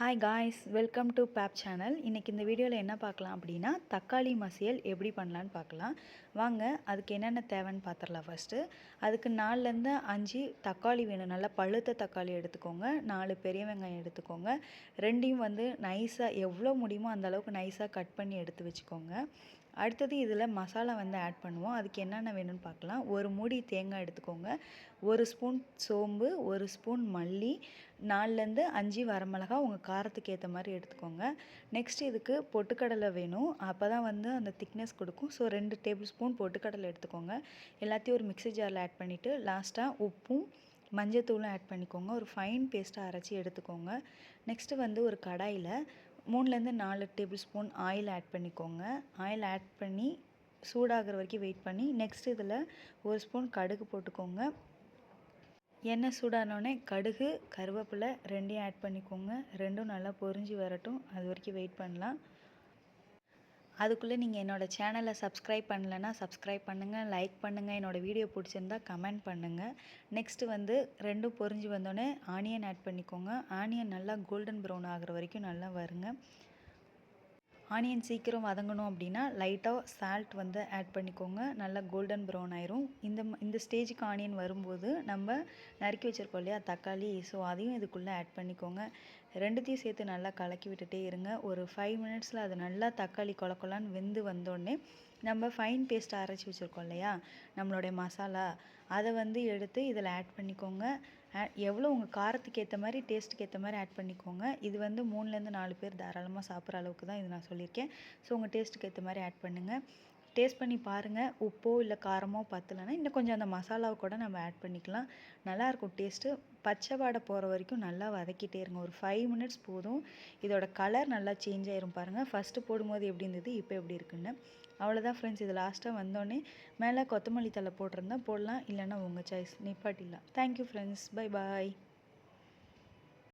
Hi guys welcome to babe channel இன்றைக்கி இந்த வீடியோவில் என்ன பார்க்கலாம் அப்படின்னா தக்காளி மசியல் எப்படி பண்ணலான்னு பார்க்கலாம். வாங்க அதுக்கு என்னென்ன தேவைன்னு பார்த்துடலாம் ஃபஸ்ட்டு அதுக்கு நாலுலேருந்து அஞ்சு தக்காளி வேணும். நல்லா பழுத்த தக்காளி எடுத்துக்கோங்க. நாலு பெரிய வெங்காயம் எடுத்துக்கோங்க. ரெண்டையும் வந்து நைஸாக எவ்வளோ முடியுமோ அந்த அளவுக்கு நைஸாக கட் பண்ணி எடுத்து வச்சுக்கோங்க. அடுத்தது இதில் மசாலா வந்து ஆட் பண்ணுவோம். அதுக்கு என்னென்ன வேணும்னு பார்க்கலாம். ஒரு மூடி தேங்காய் எடுத்துக்கோங்க. ஒரு ஸ்பூன் சோம்பு ஒரு ஸ்பூன் மல்லி நாலுலேருந்து அஞ்சு வரமிளகா உங்கள் காரத்துக்கு ஏற்ற மாதிரி எடுத்துக்கோங்க. நெக்ஸ்ட் இதுக்கு பொட்டுக்கடலை வேணும். அப்போ தான் வந்து அந்த திக்னஸ் கொடுக்கும். ஸோ ரெண்டு டேபிள் ஸ்பூன் பொட்டுக்கடலை எடுத்துக்கோங்க. எல்லாத்தையும் ஒரு மிக்ஸி ஜாரில் ஆட் பண்ணிவிட்டு லாஸ்ட்டாக உப்பும் மஞ்சத்தூளும் ஆட் பண்ணிக்கோங்க. ஒரு ஃபைன் பேஸ்ட்டாக அரைச்சி எடுத்துக்கோங்க. நெக்ஸ்ட்டு வந்து ஒரு கடாயில் மூணுலேருந்து நாலு டேபிள் ஸ்பூன் ஆயில் ஆட் பண்ணிக்கோங்க. ஆயில் ஆட் பண்ணி சூடாகிற வரைக்கும் வெயிட் பண்ணி நெக்ஸ்ட் இதில் ஒரு ஸ்பூன் கடுகு போட்டுக்கோங்க. எண்ணெய் சூடானோடனே கடுகு கருவேப்பிலை ரெண்டையும் ஆட் பண்ணிக்கோங்க. ரெண்டும் நல்லா பொரிஞ்சு வரட்டும். அது வரைக்கும் வெயிட் பண்ணலாம். அதுக்குள்ளே நீங்கள் என்னோடய சேனலை சப்ஸ்கிரைப் பண்ணலைன்னா சப்ஸ்கிரைப் பண்ணுங்கள் லைக் பண்ணுங்கள் என்னோடய வீடியோ பிடிச்சிருந்தா கமெண்ட் பண்ணுங்கள். நெக்ஸ்ட்டு வந்து ரெண்டும் பொரிஞ்சு வந்தோடனே ஆனியன் ஆட் பண்ணிக்கோங்க. ஆனியன் நல்லா கோல்டன் ப்ரௌன் ஆகிற வரைக்கும் நல்லா வருங்க. ஆனியன் சீக்கிரம் வதங்கணும் அப்படின்னா லைட்டாக சால்ட் வந்து ஆட் பண்ணிக்கோங்க. நல்லா கோல்டன் ப்ரௌன் ஆயிரும். இந்த இந்த ஸ்டேஜுக்கு ஆனியன் வரும்போது நம்ம நறுக்கி வச்சுருக்கோம் இல்லையா? தக்காளி ஸோ அதையும் இதுக்குள்ளே ஆட் பண்ணிக்கோங்க. ரெண்டுத்தையும் சேர்த்து நல்லா கலக்கி விட்டுட்டே இருங்க. ஒரு ஃபைவ் மினிட்ஸில் அது நல்லா தக்காளி கொலக்கொலான்னு வெந்து வந்தோடனே நம்ம ஃபைன் பேஸ்ட் அரைச்சி வச்சுருக்கோம் இல்லையா? நம்மளுடைய மசாலா. அதை வந்து எடுத்து இதில் ஆட் பண்ணிக்கோங்க. எவ்வளோ உங்கள் காரத்துக்கு ஏற்ற மாதிரி டேஸ்ட்டுக்கு ஏற்ற மாதிரி ஆட் பண்ணிக்கோங்க. இது வந்து மூணுலேருந்து நாலு பேர் தாராளமாக சாப்பிட்ற அளவுக்கு தான் இது நான் சொல்லியிருக்கேன். ஸோ உங்கள் டேஸ்ட்டுக்கு ஏற்ற மாதிரி ஆட் பண்ணுங்கள் டேஸ்ட் பண்ணி பாருங்கள் உப்போ இல்லை காரமோ பத்தலைன்னா இன்னும் கொஞ்சம் அந்த மசாலாவை கூட நம்ம ஆட் பண்ணிக்கலாம். நல்லாயிருக்கும் டேஸ்ட்டு பச்சை வாடை போகிற வரைக்கும் நல்லா வதக்கிட்டே இருங்க. ஒரு ஃபைவ் மினிட்ஸ் போதும். இதோட கலர் நல்லா சேஞ்ச் ஆயிரும் பாருங்கள் ஃபஸ்ட்டு போடும்போது எப்படி இருந்தது இப்போ எப்படி இருக்குன்னு. அவ்வளோதான் ஃப்ரெண்ட்ஸ் இது லாஸ்ட்டாக வந்தோடனே மேலே கொத்தமல்லி தலை போட்டிருந்தா போடலாம். இல்லைன்னா உங்கள் choice நிப்பாட்டிடலாம். Thank you friends bye bye